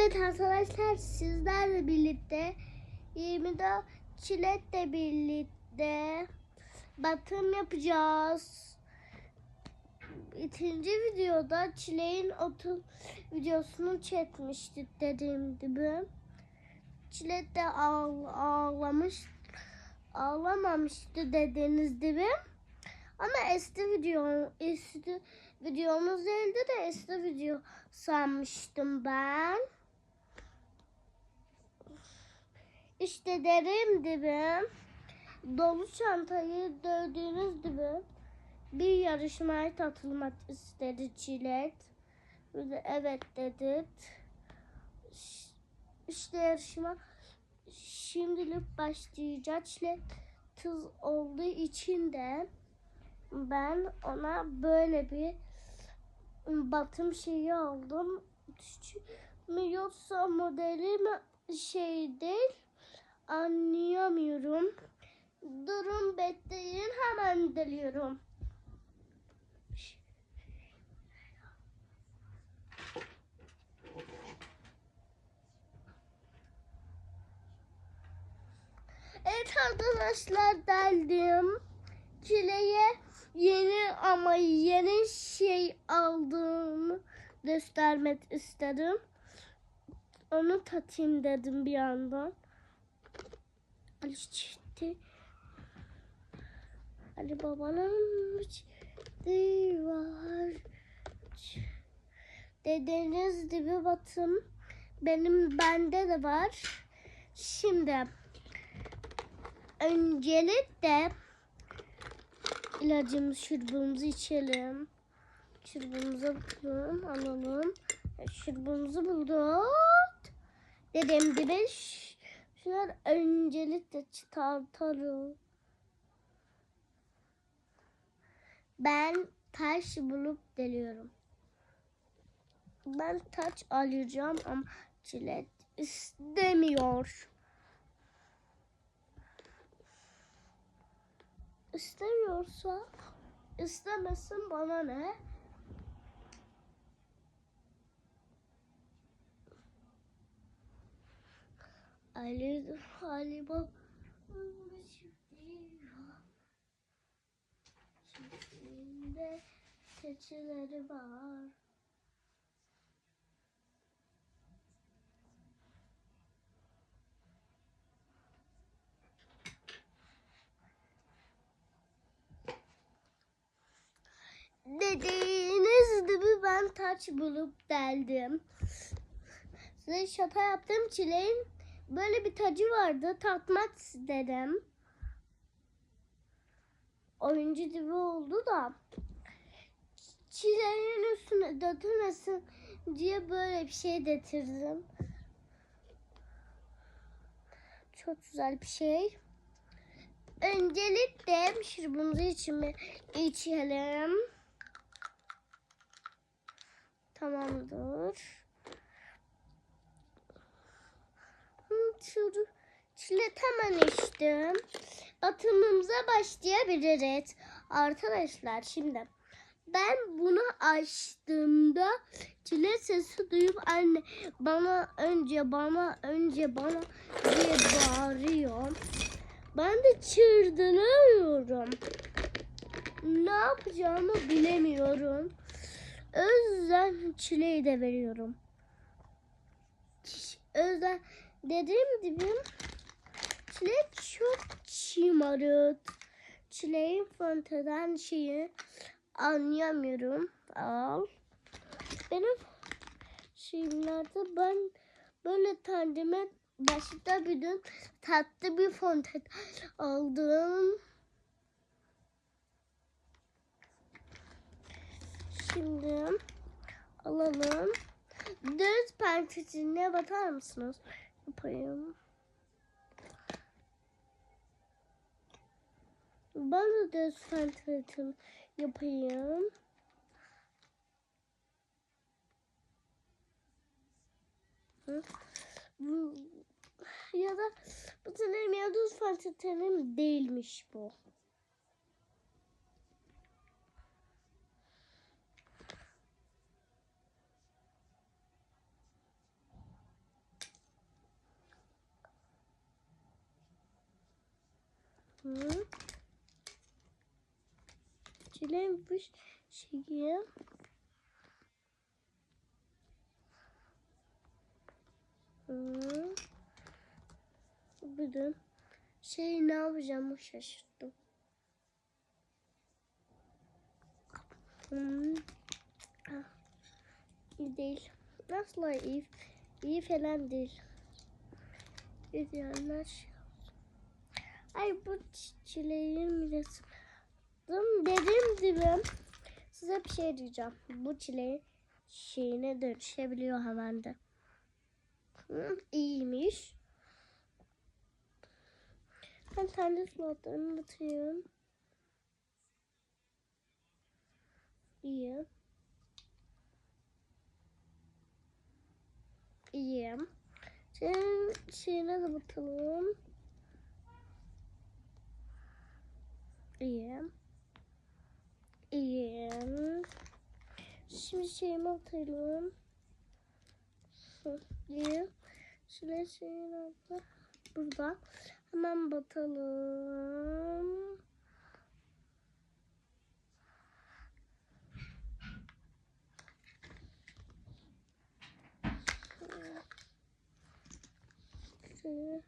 Evet arkadaşlar sizlerle birlikte 24 çiletle birlikte batım yapacağız. İkinci videoda çileğin otur videosunu çekmiştik dediğim gibi. Çilek de ağ, ağlamış ağlamamıştı dediğiniz gibi. Ama eski video eski videomuz değildi de eski video sanmıştım ben. İşte derim gibi dolu çantayı dövdüğünüz gibi bir yarışmaya katılmak istedi de evet dedik. Ş- İşte yarışma şimdilik başlayacak. Çilek kız olduğu için de ben ona böyle bir batım şeyi aldım. Yoksa modeli mi şey değil anlayamıyorum. Durun bekleyin hemen deliyorum. Evet arkadaşlar deldim. Çileye yeni ama yeni şey aldığımı göstermek istedim. Onu tatayım dedim bir yandan. Ali çıktı. Ali babanın çıktı var. Dediğiniz gibi batım benim bende de var. Şimdi öncelikle ilacımız şurubumuzu içelim. Şurubumuzu bulalım, alalım. Şurubumuzu bulduk. Dediğim gibi şunlar öncelikle çıkartalım. Ben taş bulup deliyorum. Ben taç alacağım ama çilek istemiyor. İstemiyorsa istemesin bana ne? Ali Ali bab Çiftliğinde keçileri var. Dediğiniz gibi ben taç bulup deldim. Size şaka yaptım çileğin böyle bir tacı vardı. Tatmak istedim. Oyuncu gibi oldu da çileğin üstüne dökülmesin diye böyle bir şey getirdim. Çok güzel bir şey. Öncelikle şurubumuzu içimi içelim. Tamamdır. Çilek hemen içtim. Atımımıza başlayabiliriz. Arkadaşlar şimdi ben bunu açtığımda çilek sesi duyup anne bana önce bana önce bana diye bağırıyor. Ben de çırdırıyorum. Ne yapacağımı bilemiyorum. O çileği de veriyorum. O yüzden dediğim gibi çilek çok şımarık. Çileğin fanteziden şeyi anlayamıyorum. Al. Benim şeyimlerde ben böyle kendime başta bir gün tatlı bir fonten aldım. Şimdi alalım. Düz pençesine bakar mısınız? Yapayım. De düz pençesini yapayım. Hı. Ya da bu sanırım ya düz pençetenim değilmiş bu. Şeyi. Hı. Bir de şey ne yapacağımı şaşırdım. Hmm. Ah, İyi değil. Asla iyi, iyi falan değil. Şey olsun. Ay bu çileğin resim. Dedim dedim. Size bir şey diyeceğim. Bu çileğin şeyine dönüşebiliyor hemen de. Hı, iyiymiş. Ben kendi slotlarımı batırıyorum. İyi. İyi. Senin şeyine de bakalım. İyi. İyi. Şimdi şeyimi atalım. Hı, İyi. Şöyle şeyin adı burada. Hemen batalım. Şöyle.